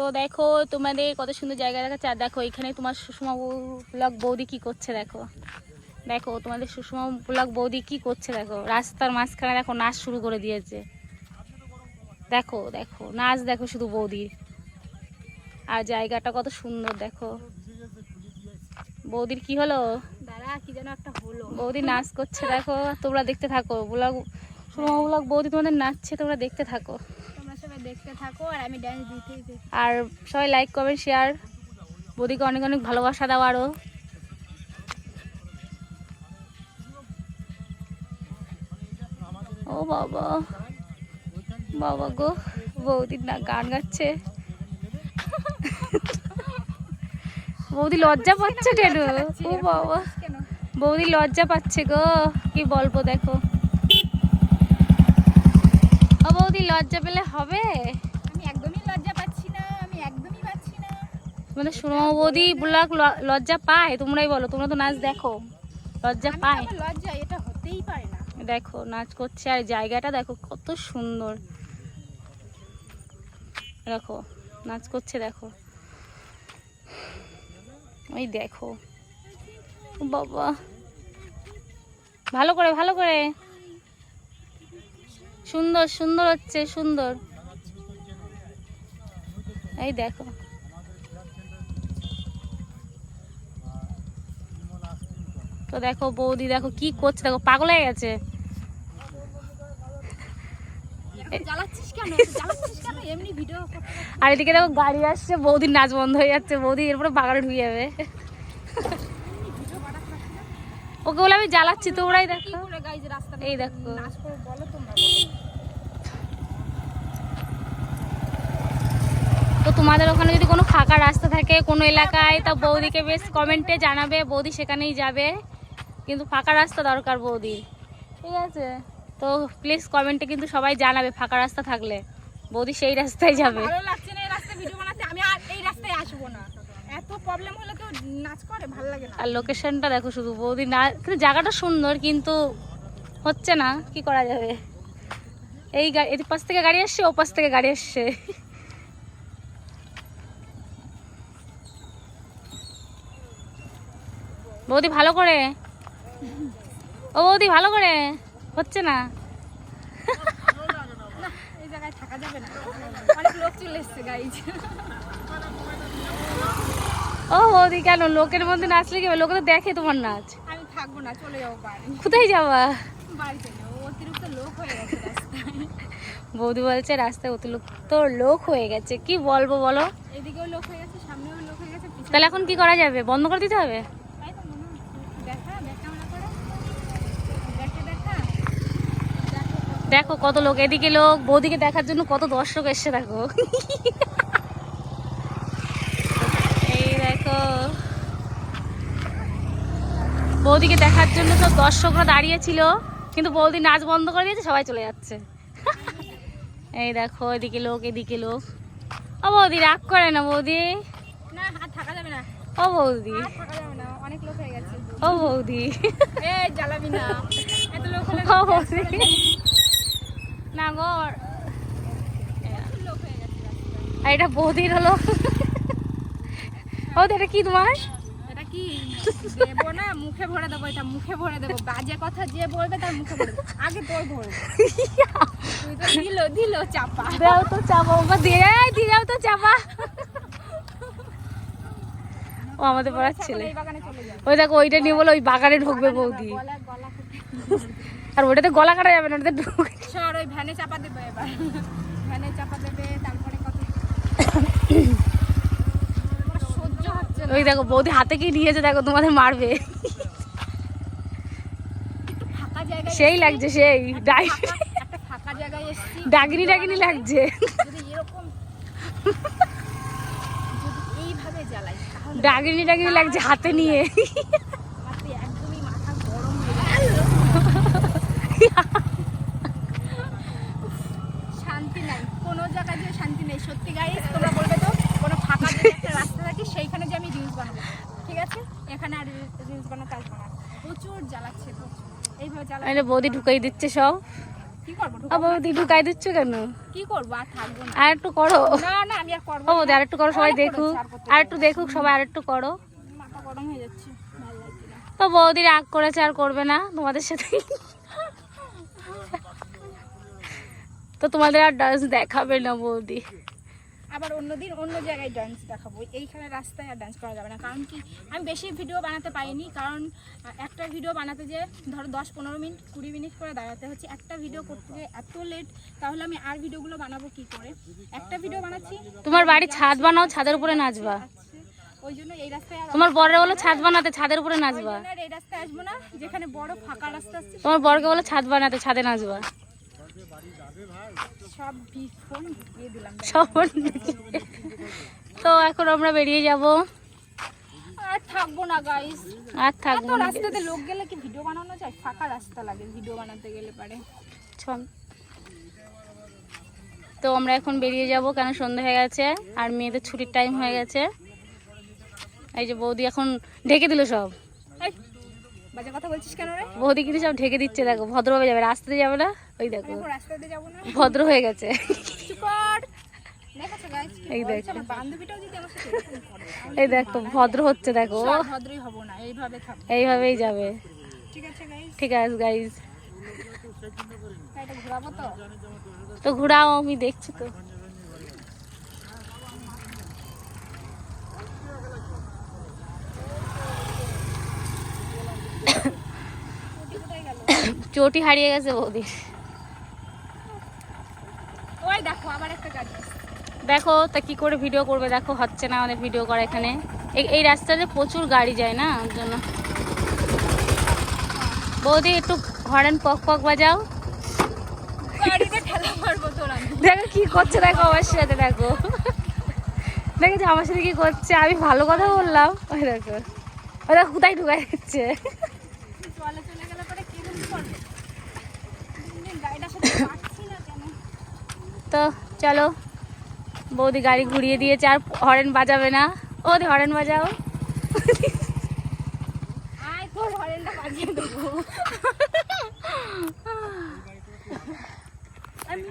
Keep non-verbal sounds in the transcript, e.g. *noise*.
তো দেখো তোমাদের কত সুন্দর জায়গা দেখাচ্ছে। আর দেখো এখানে তোমার সুষমা ব্লক বৌদি কি করছে দেখো। দেখো তোমাদের সুষমা ব্লক বৌদি কি করছে দেখো। রাস্তার মাঝখানে দেখো নাচ শুরু করে দিয়েছে। দেখো দেখো নাচ দেখো শুধু বৌদির আর জায়গাটা কত সুন্দর দেখো। বৌদির কি হলো? দাঁড়া কি যেন একটা হলো। বৌদি নাচ করছে দেখো। তোমরা দেখতে থাকো ব্লগ সুষমা ব্লক বৌদি তোমাদের নাচছে তোমরা দেখতে থাকো। দেখতে থাকো আর আমি ড্যান্স দিতেই আর সবাই লাইক কমেন্ট শেয়ার বৌদিকে অনেক অনেক ভালোবাসা দাও আরও ও বাবা। বাবা গো বৌদি না গান গাচ্ছে। বৌদি লজ্জা পাচ্ছে কেন? ও বাবা। বৌদি লজ্জা পাচ্ছে গো। কি বলব দেখো ও বৌদি লজ্জা পেলে হবে? আমি একদমই লজ্জা পাচ্ছি না আমি একদমই পাচ্ছি না। মানে সুরমা বৌদি ব্লগ লজ্জা পায়? তোমরাই বলো তোমরা তো নাচ দেখো। লজ্জা পায়? লজ্জা এটা হতেই পারে না। দেখো নাচ করছে আর জায়গাটা দেখো কত সুন্দর। দেখো নাচ করছে দেখো। ওই দেখো। বাবা। ভালো করে ভালো করে। সুন্দর সুন্দর হচ্ছে সুন্দর। এই দেখো। তো দেখো বৌদি দেখো কি করছে দেখো পাগল হয়ে গেছে। আর এদিকে দেখো গাড়ি আসছে বৌদির নাচ বন্ধ হয়ে যাচ্ছে বৌদি এরপরে বাগানে ঢুকে যাবে। ওকে বলে আমি জ্বালাচ্ছি তোমরাই দেখো। এই দেখো। নাচ করে বলো তোমরা তো তোমাদের ওখানে যদি কোনো ফাঁকা রাস্তা থাকে কোনো এলাকায় তা বৌদিকে বেশ কমেন্টে জানাবে বৌদি সেখানেই যাবে। কিন্তু ফাঁকা রাস্তা দরকার বৌদি। ঠিক আছে? তো প্লিজ কমেন্টে কিন্তু সবাই জানাবে ফাঁকা রাস্তা থাকলে। বৌদি সেই রাস্তায় যাবে। ভালো লাগছে না এই রাস্তায় ভিডিও বানাতে? আমি আর এই রাস্তায় আসব না। এত প্রবলেম হলে কেউ নাচ করে? ভালো লাগে না। আর লোকেশনটা দেখো শুধু বৌদি না কিন্তু জায়গাটা সুন্দর কিন্তু হচ্ছে না কি করা যাবে? এই গাড়ি এদিক পাশ থেকে গাড়ি আসছে ও পাশ থেকে গাড়ি আসছে। বৌদি ভালো করে? ও বৌদি ভালো করে? হচ্ছে না। ও বৌদি কেন? লোকের মধ্যে নাচলে কি? লোকে তো দেখে তোমার নাচ। আমি থাকব না চলে যাব বাড়ি। কোথায় যাবা? অতিরিক্ত লোক হয়ে গেছে বৌদি বলছে রাস্তায় অতিরিক্ত লোক হয়ে গেছে। কি বলব বলো? এদিকেও লোক হয়ে গেছে সামনেও লোক হয়ে গেছে তাহলে এখন কি করা যাবে? বন্ধ করে দিতে হবে তাই তো মনে হচ্ছে দেখা দেখা মনে করে দেখা দেখা দেখো কত লোক এদিকে লোক বৌদিকে দেখার জন্য কত দর্শক এসছে দেখো। এই দেখো। বৌদিকে দেখার জন্য সব দর্শকরা দাঁড়িয়ে ছিল কিন্তু বৌদি নাচ বন্ধ করে দিয়েছে সবাই চলে যাচ্ছে। এই দেখো এদিকে লোক এদিকে লোক। ও বৌদি রাগ করে না বৌদি? না আর থাকা যাবে না। ও বৌদি। আর থাকা যাবে না অনেক লোক হয়ে গেছে। ও বৌদি। জ্বালাবি না। এত লোক হলে ও বৌদি। না গো। লোক গেছে রাস্তায়। আর এটা বৌদির হলো। বৌদি এটা কি তোমার? এটা কি? দেবো না মুখে ভরে দেবো এটা মুখে ভরে দেবো। বাজে কথা যে বলবে তার মুখে ভরে দেবো। আগে তোর ভরবো তুই তো দিল দিল চাপা। দাও তো চাপা বাবা দিয়ে দিয়ে দাও তো চাপা। ও আমাদের পড়ার ছেলে। ওই দেখো ওইটা নিয়ে বলে ওই বাগানে ঢুকবে বৌদি। আর ওটাতে গলা কাটা যাবে না ওটাতে সর ওই ভ্যানে চাপা দেবে এবার। ভ্যানে চাপা দেবে তারপরে কত সহ্য হচ্ছে ওই দেখো বৌদি হাতে কি নিয়েছে দেখো তোমাদের মারবে। সেই লাগছে সেই ডাগিনি ডাগিনি লাগছে। ডাগিনি ডাগিনি লাগছে হাতে নিয়ে আমার তো একদমই মাথা গরম হয়ে গেছে। শান্তি নাই। কোনো জায়গায় যে শান্তি নেই। সত্যি গাইস তোমরা বলবে তো কোনো ফাঁকা যদি একটা রাস্তা থাকে সেইখানে যে আমি রিলস বানাবো। ঠিক আছে? এখানে আর রিলস বানাতে আসব না। প্রচুর জ্বালাচ্ছে এইভাবে জ্বালা বৌদি ঢুকাই দিচ্ছে সব? বৌদি ঢুকাই দিচ্ছ কেন? কি করব? আর থাকব আর একটু করো। না না আমি আর করব বৌদি আর একটু করো সবাই দেখুক। আর একটু দেখুক সবাই আর একটু করো। মাথা গরম হয়ে যাচ্ছে। তো বৌদি রাগ করেছে আর করবে না তোমাদের সাথে। তো তোমাদের আর ডান্স দেখাবে না বৌদি। আবার অন্যদিন অন্য জায়গায় ডান্স দেখাবো। এইখানে রাস্তায় আর ডান্স করা যাবে না। কারণ কি আমি বেশি ভিডিও বানাতে পারিনি। কারণ একটা ভিডিও বানাতে যে ধরো দশ পনেরো মিনিট কুড়ি মিনিট করে দাঁড়াতে হচ্ছে। একটা ভিডিও করতে গিয়ে এত লেট তাহলে আমি আর ভিডিওগুলো বানাবো কি করে? একটা ভিডিও বানাচ্ছি। তোমার বাড়ি ছাদ বানাও ছাদের উপরে নাচবা। ওই জন্য এই রাস্তায় তোমার বরের বলো ছাদ বানাতে ছাদের উপরে নাচবা। এই রাস্তায় আসব না যেখানে বড় ফাঁকা রাস্তা আছে। তোমার বরকে বলো ছাদ বানাতে ছাদে নাচবা। সব তো এখন আমরা বেরিয়ে যাব। আর থাকব না গাইস আর থাকব না। রাস্তাতে লোক গেলে কি ভিডিও বানানো যায়? ফাঁকা রাস্তা লাগে ভিডিও বানাতে গেলে পারে। তো আমরা এখন বেরিয়ে যাব কেন সন্ধ্যা হয়ে গেছে আর মেয়েদের ছুটির টাইম হয়ে গেছে। এই যে বৌদি এখন ঢেকে দিল সব। বাজে কথা বলছিস কেন রে? বৌদি কিন্তু সব ঢেকে দিচ্ছে দেখো ভদ্রভাবে যাবে রাস্তাতে যাবে না। ওই দেখো। ভদ্র হয়ে গেছে। এই দেখো। এই ভদ্র হচ্ছে দেখো। এইভাবেই যাবে। ঠিক আছে গাইজ তো। তো ঘোরাও আমি দেখছি তো। চটি হারিয়ে গেছে বৌদি ওই দেখো আবার একটা গাড়ি আসছে। দেখো তা কি করে ভিডিও করবে? দেখো হচ্ছে না অনেক ভিডিও করা এখানে। এই রাস্তাতে প্রচুর গাড়ি যায় না ওর জন্য? বৌদি একটু হরেন পক পক বাজাও। দেখো কি করছে দেখো আমার সাথে দেখো। দেখেছ আমার সাথে কি করছে? আমি ভালো কথা বললাম। ওই দেখো। ওই দেখো কোথায় ঢুকাই দিচ্ছে? তো চলো। বৌদি গাড়ি ঘুরিয়ে দিয়েছে আর হরেন বাজাবে না। ও হরেন বাজাও। হরেনটা বাজিয়ে দেবো। *laughs*